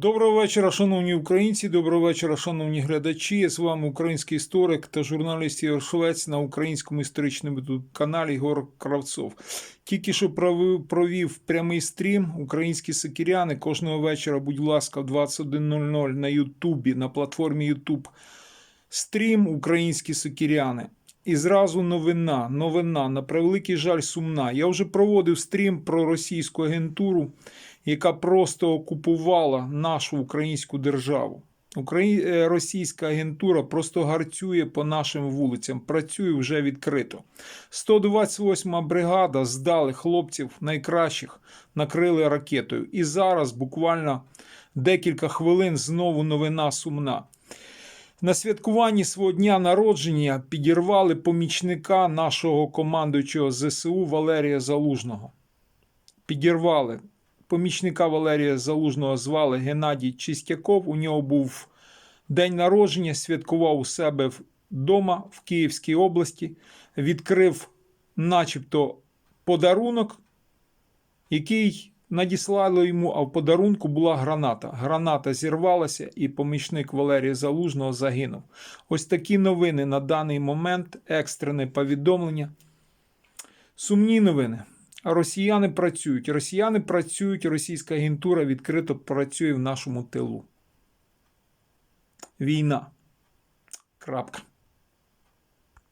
Доброго вечора, шановні українці. Доброго вечора, шановні глядачі. З вами український історик та журналіст Ігор Швець на українському історичному каналі Ігор Кравцов. Тільки що провів, прямий стрім. Українські сикіряни кожного вечора, будь ласка, в 21.00 на Ютубі, на платформі Ютуб. Стрім Українські сикіряни. І зразу новина, новина, на превеликий жаль, сумна. Я вже проводив стрім про російську агентуру, яка просто окупувала нашу українську державу. Е, Російська агентура просто гарцює по нашим вулицям, працює вже відкрито. 128 бригада здали хлопців найкращих, накрили ракетою. І зараз буквально декілька хвилин знову новина сумна. На святкуванні свого дня народження підірвали помічника нашого командуючого ЗСУ Валерія Залужного. Підірвали. Помічника Валерія Залужного звали Геннадій Чистяков. У нього був день народження, святкував у себе вдома в Київській області, відкрив, начебто, подарунок, який надіслали йому, а в подарунку була граната. Граната зірвалася, і помічник Валерія Залужного загинув. Ось такі новини на даний момент, екстрене повідомлення. Сумні новини. Росіяни працюють. Росіяни працюють, російська агентура відкрито працює в нашому тилу. Війна. Крапка.